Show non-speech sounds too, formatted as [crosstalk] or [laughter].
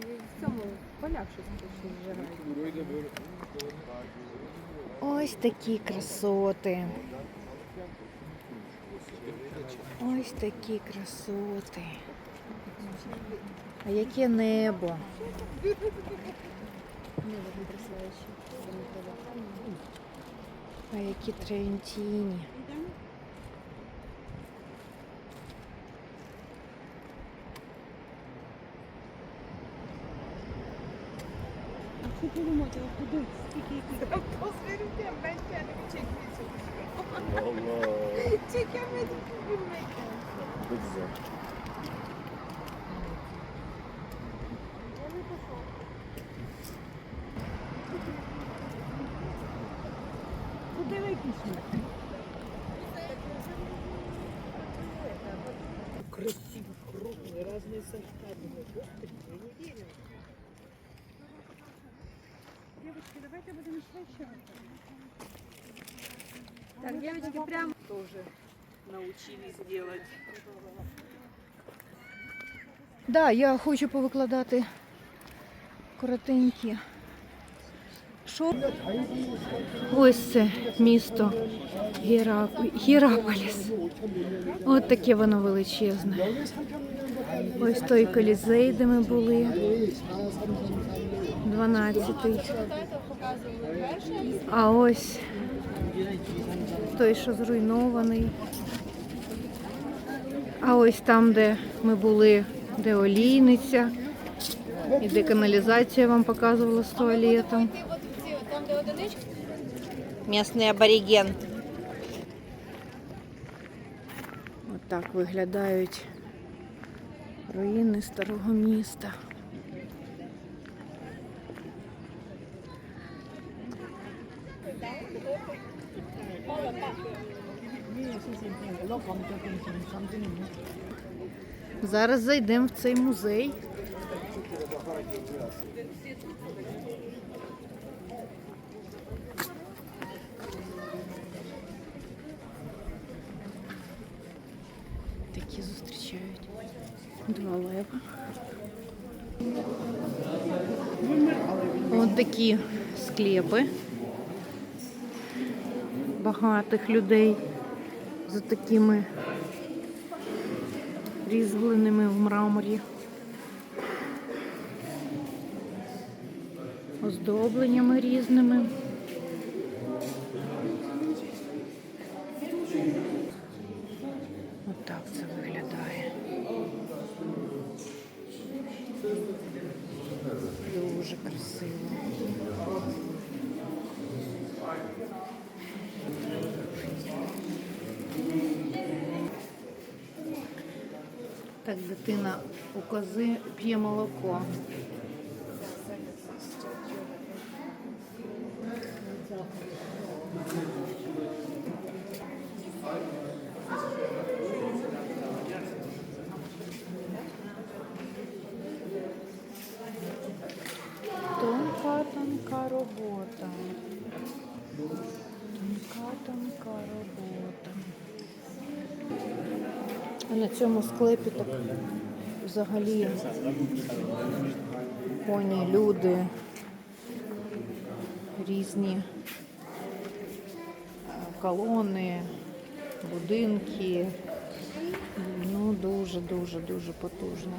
В цьому полях щось. Ось такі красоти. Ось такі красоти. А яке небо? Небо потрясаюче. А які [laughs] тремтіні. Красиво, крупные, разные сорта. Думаю, господи, я не верю. Давайте будем еще Так, девочки, прям Тоже научились делать. Да, я хочу повикладати коротенькі. Що? Ось це місто Гера... Гераполіс. От таке воно величезне. Ось той колізей, де ми були. 12-й. А ось той, що зруйнований. А ось там, де ми були, де олійниця, і де каналізація вам показувала з туалетом. Місний абориген. Отак виглядають руїни старого міста. Зараз зайдемо в цей музей. Такі зустрічають два лева. От такі склепи багатих людей з такими різьбленими в мраморі. Оздобленнями різними. Отак це виглядає. Дуже красиво. Так, дитина у кози п'є молоко. Тонка, тонка робота. Тонка, тонка робота. А на цьому склепі так взагалі коні, люди, різні колони, будинки. Ну, дуже, дуже, дуже потужно.